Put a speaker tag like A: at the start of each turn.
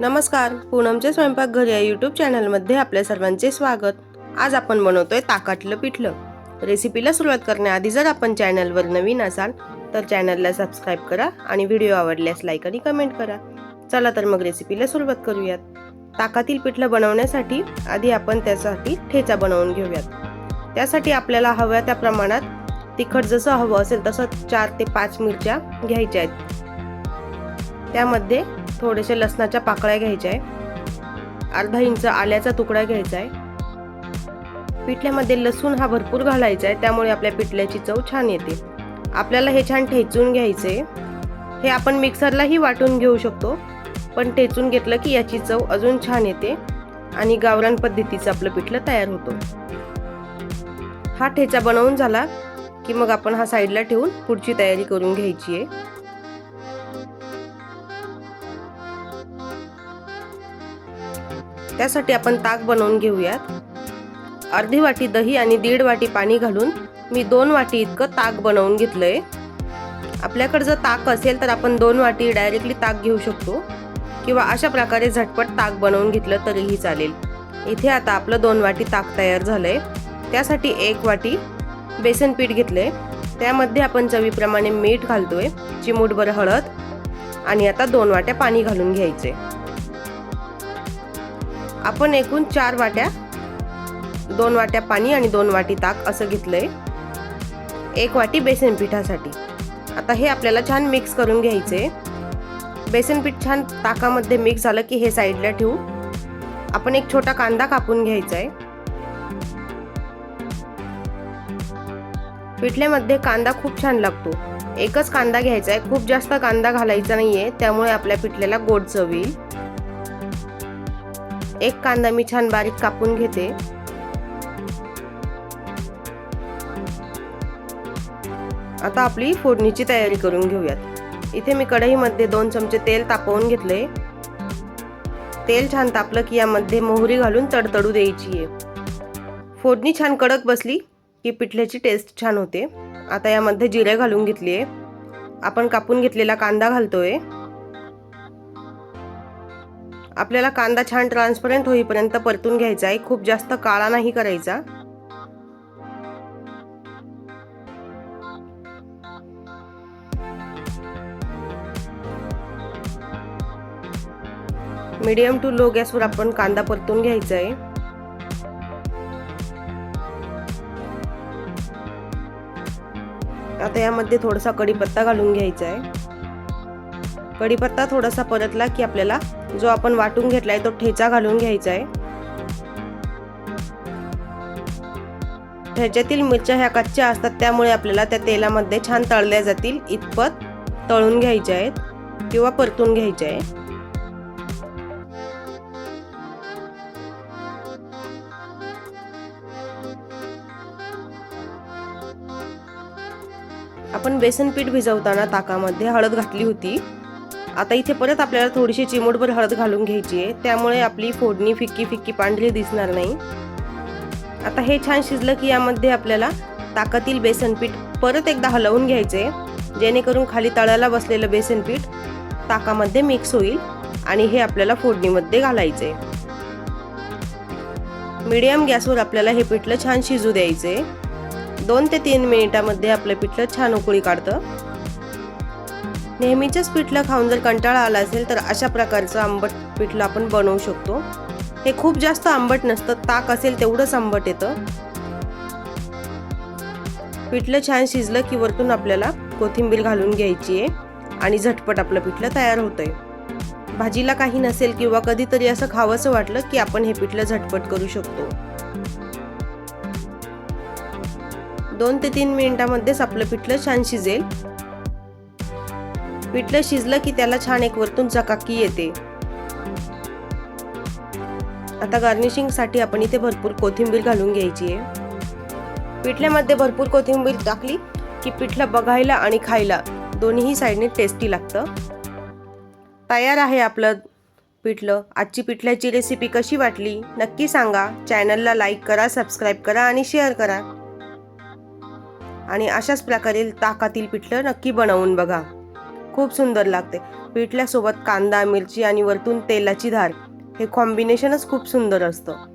A: नमस्कार पूनमचे स्वयंपाकघर या यूट्यूब चॅनलमध्ये आपल्या सर्वांचे स्वागत. आज आपण बनवतोय ताकातलं पिठलं. रेसिपीला सुरुवात करण्याआधी जर आपण चॅनलवर नवीन असाल तर चॅनलला सबस्क्राईब करा आणि व्हिडिओ आवडल्यास लाईक आणि कमेंट करा. चला तर मग रेसिपीला सुरुवात करूयात. ताकातील पिठलं बनवण्यासाठी आधी आपण त्यासाठी ठेचा बनवून घेऊयात. त्यासाठी आपल्याला हव्या त्या प्रमाणात तिखट जसं हवं असेल तसं चार ते पाच मिरच्या घ्यायच्या आहेत. त्यामध्ये थोडेसे लसणाच्या पाकळ्या घ्यायच्या आहे अर्धा इंच आल्याचा तुकडा घ्यायचा आहे पिठल्यामध्ये लसूण हा भरपूर घालायचा आहे त्यामुळे आपल्या पिठल्याची चव छान येते. आपल्याला हे छान ठेचून घ्यायचे हे आपण मिक्सरलाही वाटून घेऊ शकतो पण ठेचून घेतलं की याची चव अजून छान येते आणि गावरान पद्धतीचं आपलं पिठलं तयार होतो. हा ठेचा बनवून झाला की मग आपण हा साईडला ठेवून पुढची तयारी करून घ्यायची आहे त्यासाठी आपण ताक बनवून घेऊयात. अर्धी वाटी दही आणि दीड वाटी पाणी घालून मी दोन वाटी इतकं ताक बनवून घेतलं आहे आपल्याकडे जर ताक असेल तर आपण दोन वाटी डायरेक्टली ताक घेऊ शकतो. किंवा अशा प्रकारे झटपट ताक बनवून घेतलं तरीही चालेल. इथे आता आपलं दोन वाटी ताक तयार झालं आहे त्यासाठी एक वाटी बेसन पीठ आहे त्यामध्ये आपण चवीप्रमाणे मीठ घालतोय चिमूटभर हळद आणि आता दोन वाट्या पाणी घालून घ्यायचे आपण एकूण चार वाट्या दोन वाट्या पाणी आणि दोन वाटी ताक असं घेतलंय. एक वाटी बेसन पिठासाठी. आता हे आपल्याला छान मिक्स करून घ्यायचे बेसन पीठ छान ताकामध्ये मिक्स झालं की हे साईडला ठेवू. आपण एक छोटा कांदा कापून घ्यायचा आहे पिठल्यामध्ये कांदा खूप छान लागतो. एकच कांदा घ्यायचा आहे खूप जास्त कांदा घालायचा नाहीये. त्यामुळे आपल्या पिठल्याला गोड चव येईल. एक कांदा मी छान बारीक कापून घेते. आता आपली फोडणीची तयारी करून घेऊयात. इथे मी कढईमध्ये दोन चमचे तेल तापवून घेतले. तेल छान तापलं की यामध्ये मोहरी घालून तडतडू द्यायची आहे. फोडणी छान कडक बसली की पिठल्याची टेस्ट छान होते. आता यामध्ये जिरे घालून घेतली आहे. आपण कापून घेतलेला कांदा घालतोय. आपल्याला कांदा छान ट्रान्सपरंट होईपर्यंत परतून घ्यायचा आहे. खूप जास्त काळा नाही करायचा. मीडियम टू लो गॅसवर आपण कांदा परतून घ्यायचा आहे. आता यामध्ये थोडासा कढीपत्ता घालून घ्यायचा आहे. कढीपत्ता थोडासा परतला की आपल्याला जो आपण वाटून घेतलाय तो ठेचा घालून घ्यायचा आहे ठेच्यातील मिरच्या ह्या कच्च्या असतात त्यामुळे आपल्याला त्या तेलामध्ये छान तळल्या जातील इतपत तळून घ्यायच्या आहेत किंवा परतून घ्यायच्या आहे आपण बेसन पीठ भिजवताना ताकामध्ये हळद घातली होती. आता इथे परत आपल्याला थोडीशी चिमूटभर हळद घालून घ्यायची आहे. त्यामुळे आपली फोडणी फिक्की फिक्की पांढरी दिसणार नाही. आता हे छान शिजलं की यामध्ये आपल्याला ताकातील बेसनपीठ परत एकदा हलवून घ्यायचे जेणेकरून खाली तळाला बसलेलं बेसनपीठ ताकामध्ये मिक्स होईल आणि हे आपल्याला फोडणीमध्ये घालायचे मीडियम गॅसवर आपल्याला हे पिठलं छान शिजू द्यायचे दोन ते तीन मिनिटामध्ये आपलं पिठलं छान उकळी काढतं. नेहमीच्याच पिठलं खाऊन जर कंटाळा आला असेल तर अशा प्रकारचं आंबट पिठलं आपण बनवू शकतो. हे खूप जास्त आंबट नसतं ताक असेल तेवढंच आंबट येतं. पिठलं छान शिजलं की वरतून आपल्याला कोथिंबीर घालून घ्यायची आहे आणि झटपट आपलं पिठलं तयार होतंय. भाजीला काही नसेल किंवा कधीतरी असं खावंसं वाटलं की आपण हे पिठलं झटपट करू शकतो. दोन ते तीन मिनिटामध्येच आपलं पिठलं छान शिजेल. पिठलं शिजलं की त्याला छान एक वरतून चकाकी येते. आता गार्निशिंगसाठी आपण इथे भरपूर कोथिंबीर घालून घ्यायची आहे. पिठल्यामध्ये भरपूर कोथिंबीर टाकली की पिठलं बघायला आणि खायला दोन्हीही साईडने टेस्टी लागतं. तयार आहे आपलं पिठलं. आजची पिठल्याची रेसिपी कशी वाटली नक्की सांगा. चॅनलला लाईक करा सबस्क्राईब करा आणि शेअर करा. आणि अशाच प्रकारे ताकातील पिठलं नक्की बनवून बघा. खूप सुंदर लागते. पिठल्यासोबत कांदा मिरची आणि वरतून तेलाची धार. हे कॉम्बिनेशनच खूप सुंदर असतं.